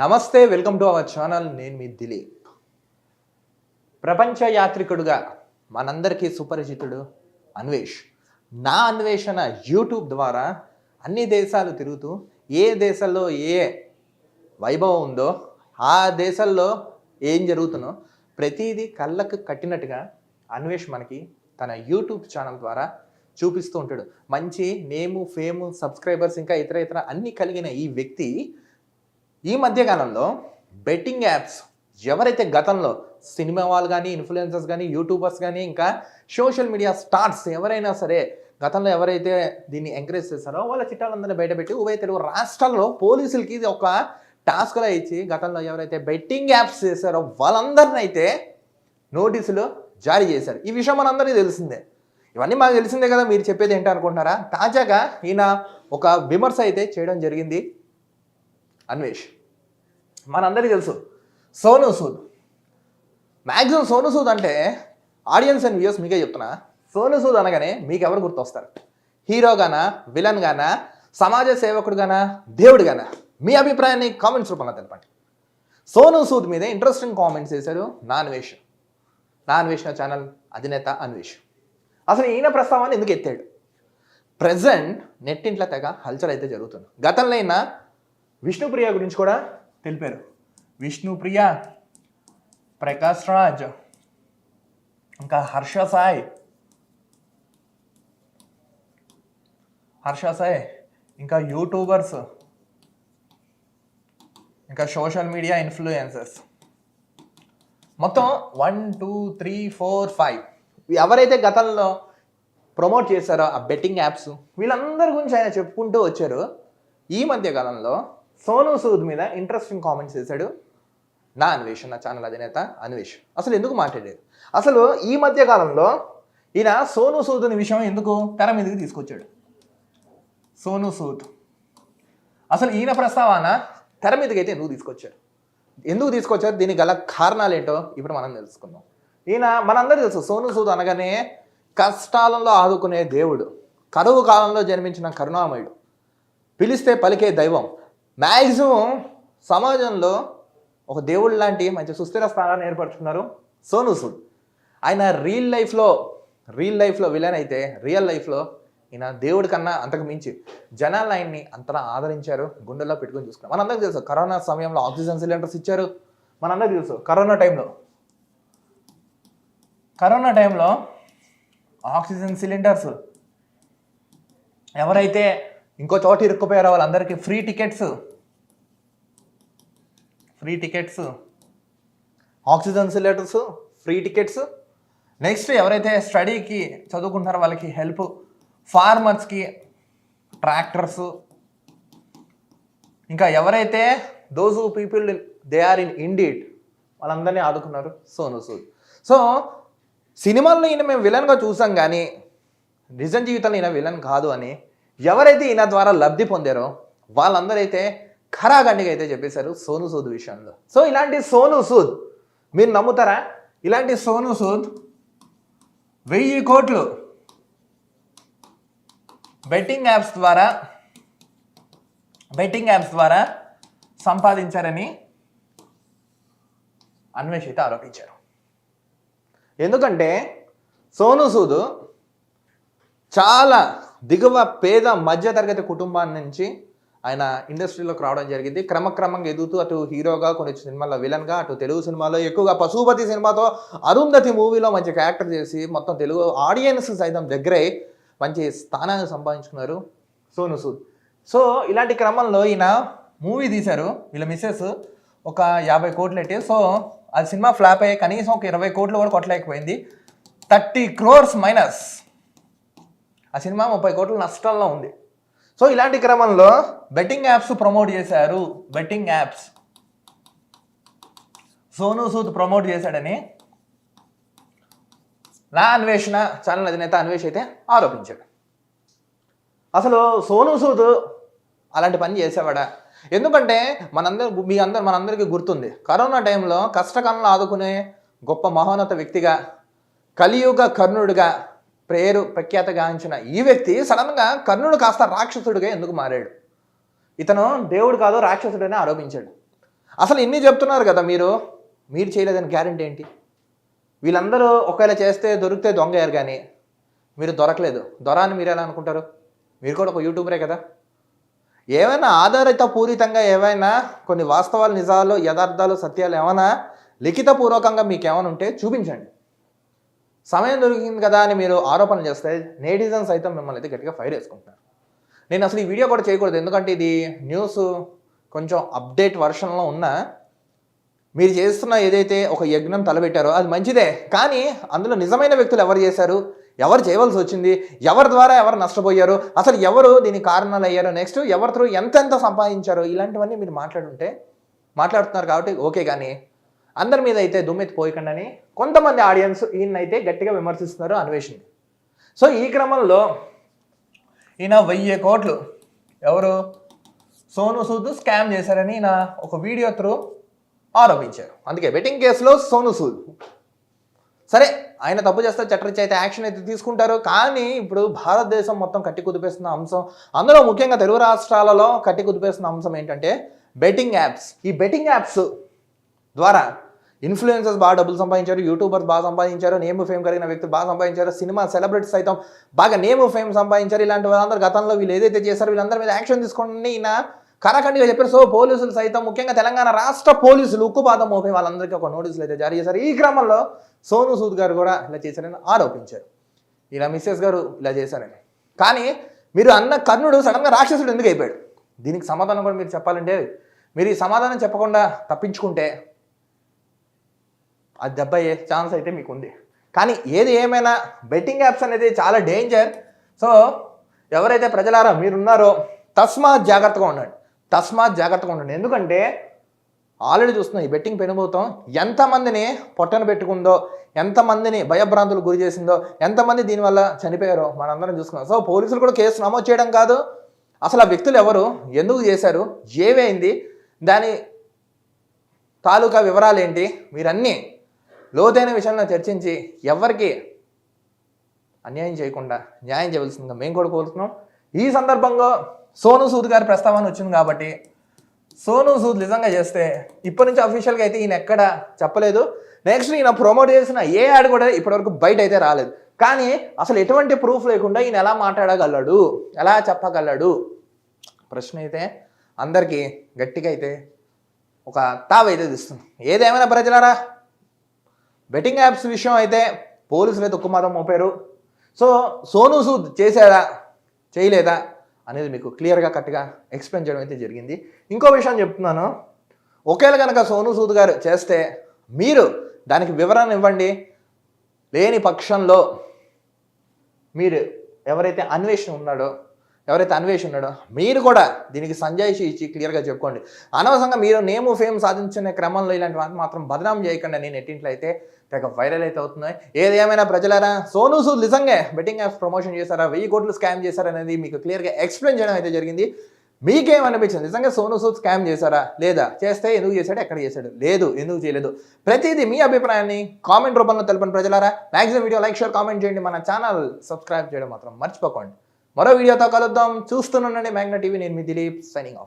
నమస్తే welcome to our channel. నేను మీ దిలీప్. ప్రపంచ యాత్రికుడుగా మనందరికీ సుపరిచితుడు అన్వేష్. నా అన్వేషణ యూట్యూబ్ ద్వారా అన్ని దేశాలు తిరుగుతూ ఏ దేశాల్లో ఏ వైభవం ఉందో ఆ దేశాల్లో ఏం జరుగుతుందో ప్రతిదీ కళ్ళకు కట్టినట్టుగా అన్వేష్ మనకి తన యూట్యూబ్ ఛానల్ ద్వారా చూపిస్తూ ఉంటాడు. మంచి నేము ఫేము సబ్స్క్రైబర్స్ ఇంకా ఇతర ఇతర అన్ని కలిగిన ఈ వ్యక్తి ఈ మధ్యకాలంలో బెట్టింగ్ యాప్స్ ఎవరైతే గతంలో సినిమా వాళ్ళు కానీ ఇన్ఫ్లుయెన్సర్స్ కానీ యూట్యూబర్స్ కానీ ఇంకా సోషల్ మీడియా స్టార్స్ ఎవరైనా సరే గతంలో ఎవరైతే దీన్ని ఎంకరేజ్ చేస్తారో వాళ్ళ చిట్టాలందరినీ బయటపెట్టి ఉభయ తెలుగు రాష్ట్రాల్లో పోలీసులకి ఇది ఒక టాస్క్లో ఇచ్చి గతంలో ఎవరైతే బెట్టింగ్ యాప్స్ చేశారో వాళ్ళందరిని అయితే నోటీసులు జారీ చేశారు. ఈ విషయం మనందరికీ తెలిసిందే. ఇవన్నీ మాకు తెలిసిందే కదా మీరు చెప్పేది ఏంటనుకుంటున్నారా తాజాగా ఈయన ఒక విమర్శ అయితే చేయడం జరిగింది. అన్వేష్. మనందరికీ తెలుసు సోను సూద్. మ్యాక్సిమం సోను సూద్ అంటే ఆడియన్స్ అండ్ వ్యూస్ మీకే చెప్తున్నా. సోను సూద్ అనగానే మీకు ఎవరు గుర్తొస్తారు హీరోగానా విలన్ గానా సమాజ సేవకుడుగానా దేవుడుగానా మీ అభిప్రాయాన్ని కామెంట్స్ రూపంలో తెలపండి. సోను సూద్ మీద ఇంట్రెస్టింగ్ కామెంట్స్ చేశారు నాన్వేష్ నాన్వేష్ ఛానల్ అధినేత అన్వేష్. అసలు ఈయన ప్రస్తావాన్ని ఎందుకు ఎత్తాడు? ప్రజెంట్ నెట్టింట్లో తెగ హల్చల్ అయితే జరుగుతుంది. గతంలో అయినా విష్ణుప్రియ గురించి కూడా తెలిపారు. విష్ణుప్రియ ప్రకాష్ రాజ్ ఇంకా హర్ష సాయ్. హర్ష సాయ్ ఇంకా యూట్యూబర్స్ ఇంకా సోషల్ మీడియా ఇన్ఫ్లుయెన్సర్స్ మొత్తం one two three four five. ఎవరైతే గతంలో ప్రమోట్ చేశారో ఆ బెట్టింగ్ యాప్స్ వీళ్ళందరి గురించి ఆయన చెప్పుకుంటూ వచ్చారు. ఈ మధ్య కాలంలో సోను సూద్ మీద ఇంట్రెస్టింగ్ కామెంట్స్ చేశాడు. నా అన్వేష్ నా ఛానల్ అధినేత అన్వేష్. అసలు ఎందుకు మాట్లాడాడు అసలు ఈ మధ్య కాలంలో ఈయన సోను సూద్ అనే విషయం ఎందుకు తెర మీదకి తీసుకొచ్చాడు? సోను సూద్. అసలు ఈయన ప్రస్తావన తెర మీదకి అయితే ఎందుకు తీసుకొచ్చారు? ఎందుకు తీసుకొచ్చారు? దీనికి గల కారణాలు ఏంటో ఇప్పుడు మనం తెలుసుకుందాం. ఈయన మనందరూ తెలుసు సోను సూద్ అనగానే కష్టాలలో ఆదుకునే దేవుడు. కరువు కాలంలో జన్మించిన కరుణామయుడు. పిలిస్తే పలికే దైవం. మ్యాక్సిమం సమాజంలో ఒక దేవుడు లాంటి మంచి సుస్థిర స్థానాన్ని ఏర్పరచుకున్నారు సోను సూద్. ఆయన రియల్ లైఫ్లో రియల్ లైఫ్లో విలన్ అయితే రియల్ లైఫ్లో ఈయన దేవుడి కన్నా అంతకు మించి జనాలు ఆయన్ని అంతలా ఆదరించారు గుండెల్లో పెట్టుకొని చూసుకున్నారు. మనందరికీ తెలుసు కరోనా సమయంలో ఆక్సిజన్ సిలిండర్స్ ఇచ్చారు. మనందరికీ తెలుసు కరోనా టైంలో కరోనా టైంలో ఆక్సిజన్ సిలిండర్స్ ఎవరైతే ఇంకో చోట ఇరుక్కుపోయారో వాళ్ళందరికీ free tickets free tickets oxygen cylinders free tickets. Next ఎవరైతే స్టడీకి చదువుకుంటారో వాళ్ళకి హెల్ప్ ఫార్మర్స్కి ట్రాక్టర్స్. ఇంకా ఎవరైతే those people they are in indeed వాళ్ళందరినీ ఆదుకున్నారు సోను సూద్. సో సినిమాల్లో ఈయన మేము విలన్గా చూసాం కానీ నిజం జీవితంలో ఈయన విలన్ కాదు అని ఎవరైతే ఈయన ద్వారా లబ్ధి పొందారో వాళ్ళందరైతే ఖరాగండిగా అయితే చెప్పేశారు సోను సూద్ విషయంలో. సో ఇలాంటి సోను సూద్ మీరు నమ్ముతారా? ఇలాంటి సోను సూద్ వెయ్యి కోట్లు బెట్టింగ్ యాప్స్ ద్వారా బెట్టింగ్ యాప్స్ ద్వారా సంపాదించారని అన్వేష్ అయితే ఆరోపించారు. ఎందుకంటే సోను సూద్ చాలా దిగువ పేద మధ్యతరగతి కుటుంబాన్ని నుంచి ఆయన ఇండస్ట్రీలోకి రావడం జరిగింది. క్రమక్రమంగా ఎదుగుతూ అటు హీరోగా కొన్ని సినిమాల్లో విలన్గా అటు తెలుగు సినిమాలో ఎక్కువగా పశుపతి సినిమాతో అరుంధతి మూవీలో మంచి క్యారెక్టర్ చేసి మొత్తం తెలుగు ఆడియన్స్ సైతం దగ్గరే మంచి స్థానాన్ని సంపాదించుకున్నారు సోను సూద్. సో ఇలాంటి క్రమంలో ఈయన మూవీ తీశారు. వీళ్ళ మిస్సెస్ ఒక యాభై కోట్లు ఎట్టి సో అది సినిమా ఫ్లాప్ అయ్యి కనీసం ఒక ఇరవై కోట్లు కూడా కొట్టలేకపోయింది. థర్టీ క్రోర్స్ మైనస్ ఆ సినిమా ముప్పై కోట్ల నష్టాల్లో ఉంది. సో ఇలాంటి క్రమంలో బెట్టింగ్ యాప్స్ ప్రమోట్ చేశారు. Betting apps Sonu Sood promote చేశాడని నా అన్వేషణ ఛానల్ అధినేత అన్వేష్ అయితే ఆరోపించాడు. అసలు సోను సూద్ అలాంటి పని చేసేవాడా? ఎందుకంటే మనందరి మీ అందరు మనందరికీ గుర్తుంది. కరోనా టైంలో కష్టకాలంలో ఆదుకునే గొప్ప మహోన్నత వ్యక్తిగా కలియుగ కర్ణుడిగా ప్రేయరు ప్రఖ్యాతగాంచిన ఈ వ్యక్తి సడన్గా కర్ణుడు కాస్త రాక్షసుడిగా ఎందుకు మారాడు? ఇతను దేవుడు కాదు రాక్షసుడని ఆరోపించాడు. అసలు ఇన్ని చెప్తున్నారు కదా మీరు. మీరు చేయలేదని గ్యారెంటీ ఏంటి? వీళ్ళందరూ ఒకవేళ చేస్తే దొరికితే దొంగయ్యారు కానీ మీరు దొరకలేదు. దొర అని మీరు ఎలా అనుకుంటారు? మీరు కూడా ఒక యూట్యూబరే కదా? ఏమైనా ఆధారిత పూరితంగా ఏమైనా కొన్ని వాస్తవాలు నిజాలు యథార్థాలు సత్యాలు ఏమైనా లిఖితపూర్వకంగా మీకు ఏమైనా ఉంటే చూపించండి. సమయం దొరికింది కదా అని మీరు ఆరోపణలు చేస్తే నేటిజన్స్ అయితే మిమ్మల్ని అయితే గట్టిగా ఫైర్ వేసుకుంటున్నారు. నేను అసలు ఈ వీడియో కూడా చేయకూడదు. ఎందుకంటే ఇది న్యూస్ కొంచెం అప్డేట్ వర్షన్లో ఉన్న మీరు చేస్తున్న ఏదైతే ఒక యజ్ఞం తలబెట్టారో అది మంచిదే. కానీ అందులో నిజమైన వ్యక్తులు ఎవరు చేశారు? ఎవరు చేయవలసి వచ్చింది? ఎవరి ద్వారా ఎవరు నష్టపోయారు? అసలు ఎవరు దీనికి కారణాలు అయ్యారు నెక్స్ట్ ఎవరి త్రూ ఎంతెంత సంపాదించారు? ఇలాంటివన్నీ మీరు మాట్లాడుంటే మాట్లాడుతున్నారు కాబట్టి ఓకే కానీ అందరి మీద అయితే దుమ్మెత్తి పోయకండి అని కొంతమంది ఆడియన్స్ ఈయన అయితే గట్టిగా విమర్శిస్తున్నారు అన్వేషణ సో ఈ క్రమంలో ఈయన వెయ్యి కోట్లు ఎవరు? సోను సూద్ స్కామ్ చేశారని ఈయన ఒక వీడియో త్రూ ఆరోపించారు. అందుకే బెట్టింగ్ కేసులో సోను సూద్. సరే ఆయన తప్పు చేస్తే చట్టరీత్యా అయితే యాక్షన్ అయితే తీసుకుంటారు. కానీ ఇప్పుడు భారతదేశం మొత్తం కట్టి కుదిపేస్తున్న అంశం అందులో ముఖ్యంగా తెలుగు రాష్ట్రాలలో కట్టి కుదిపేస్తున్న అంశం ఏంటంటే బెట్టింగ్ యాప్స్ ఈ బెట్టింగ్ యాప్స్ ద్వారా ఇన్ఫ్లుయెన్సర్స్ బాగా డబ్బులు సంపాదించారు యూట్యూబర్స్ బాగా సంపాదించారు నేమ్ ఫేమ్ కలిగిన వ్యక్తులు బాగా సంపాదించారు సినిమా సెలబ్రిటీస్ సైతం బాగా నేమ్ ఫేమ్ సంపాదించారు. ఇలాంటి వాళ్ళందరూ గతంలో వీళ్ళు ఏదైతే చేశారో వీళ్ళందరి మీద యాక్షన్ తీసుకోండి ఈయన కరాఖండిగా చెప్పారు. సో పోలీసులు సైతం ముఖ్యంగా తెలంగాణ రాష్ట్ర పోలీసులు ఉక్కుపాతం మోపే వాళ్ళందరికీ ఒక నోటీసులు అయితే జారీ చేశారు. ఈ క్రమంలో సోను సూద్ గారు కూడా ఇలా చేశారని ఆరోపించారు. ఇలా మిస్సెస్ గారు ఇలా చేశారని. కానీ మీరు అన్న కర్ణుడు సడన్గా రాక్షసుడు ఎందుకు అయిపోయాడు? దీనికి సమాధానం కూడా మీరు చెప్పాలంటే మీరు ఈ సమాధానం చెప్పకుండా తప్పించుకుంటే అది దెబ్బ అయ్యే ఛాన్స్ అయితే మీకు ఉంది కానీ ఏది ఏమైనా బెట్టింగ్ యాప్స్ అనేది చాలా డేంజర్ సో ఎవరైతే ప్రజలారా మీరున్నారో తస్మాత్ జాగ్రత్తగా ఉండండి. తస్మాత్ జాగ్రత్తగా ఉండండి. ఎందుకంటే ఆల్రెడీ చూస్తున్నాం ఈ బెట్టింగ్ పెనుభూతం ఎంతమందిని పొట్టన పెట్టుకుందో ఎంతమందిని భయభ్రాంతులు గురి చేసిందో ఎంతమంది దీనివల్ల చనిపోయారో మనందరం చూసుకున్నాం. సో పోలీసులు కూడా కేసు నమోదు చేయడం కాదు. అసలు ఆ వ్యక్తులు ఎవరు? ఎందుకు చేశారు? ఏమైంది? దాని తాలూకా వివరాలు ఏంటి మీరన్నీ లోతైన విషయంలో చర్చించి ఎవరికి అన్యాయం చేయకుండా న్యాయం చేయవలసిందిగా మేము కూడా కోరుతున్నాం. ఈ సందర్భంగా సోను సూద్ గారి ప్రస్తావన వచ్చింది కాబట్టి సోను సూద్ నిజంగా చేస్తే ఇప్పటి నుంచి అఫీషియల్గా అయితే ఈయన ఎక్కడ చెప్పలేదు. నెక్స్ట్ ఈయన ప్రమోట్ చేసిన ఏ యాడ్ కూడా ఇప్పటివరకు బయట అయితే రాలేదు. కానీ అసలు ఎటువంటి ప్రూఫ్ లేకుండా ఈయన ఎలా మాట్లాడగలడు? ఎలా చెప్పగలడు? ప్రశ్న అయితే అందరికీ గట్టిగా అయితే ఒక తావైతే తీస్తుంది. ఏదేమైనా ప్రజలారా? బెట్టింగ్ యాప్స్ విషయం అయితే పోలీసులు అయితే ఉక్కుమాదం మోపారు. సో సోను సూద్ చేశాడా? చేయలేదా? అనేది మీకు క్లియర్గా కరెక్ట్గా ఎక్స్ప్లెయిన్ చేయడం అయితే జరిగింది. ఇంకో విషయం చెప్తున్నాను. ఒకవేళ కనుక సోను సూద్ గారు చేస్తే మీరు దానికి వివరణ ఇవ్వండి. లేని పక్షంలో మీరు ఎవరైతే అన్వేషణ ఉన్నాడో ఎవరైతే అన్వేష్ ఉన్నాడో మీరు కూడా దీనికి సంజాయిషి ఇచ్చి క్లియర్గా చెప్పుకోండి. అనవసరంగా మీరు నేము ఫేమ్ సాధించుకునే క్రమంలో ఇలాంటి వాటిని మాత్రం బదనాం చేయకుండా. నేను ఎట్టింట్లో అయితే తెగ వైరల్ అయితే అవుతున్నాయి. ఏది ఏమైనా ప్రజలారా? సోను సూద్ నిజంగా బెట్టింగ్ యాప్స్ ప్రమోషన్ చేశారా? వెయ్యి కోట్లు స్కామ్ చేశారా అనేది మీకు క్లియర్గా ఎక్స్ప్లెయిన్ చేయడం అయితే జరిగింది. మీకేం అనిపించింది నిజంగా సోను సూద్ స్కామ్ చేశారా? లేదా? చేస్తే ఎందుకు చేశాడు? ఎక్కడ చేశాడు? లేదు ఎందుకు చేయలేదు? ప్రతిదీ మీ అభిప్రాయాన్ని కామెంట్ రూపంలో తెలపని ప్రజలారా. Maximum video like share comment చేయండి. మన ఛానల్ సబ్స్క్రైబ్ చేయడం మాత్రం మర్చిపోకండి. మరో వీడియోతో కలుద్దాం. చూస్తున్నానండి మ్యాగ్నా టీవీ నేను మీ దిలీప్ సైనింగ్ ఆఫ్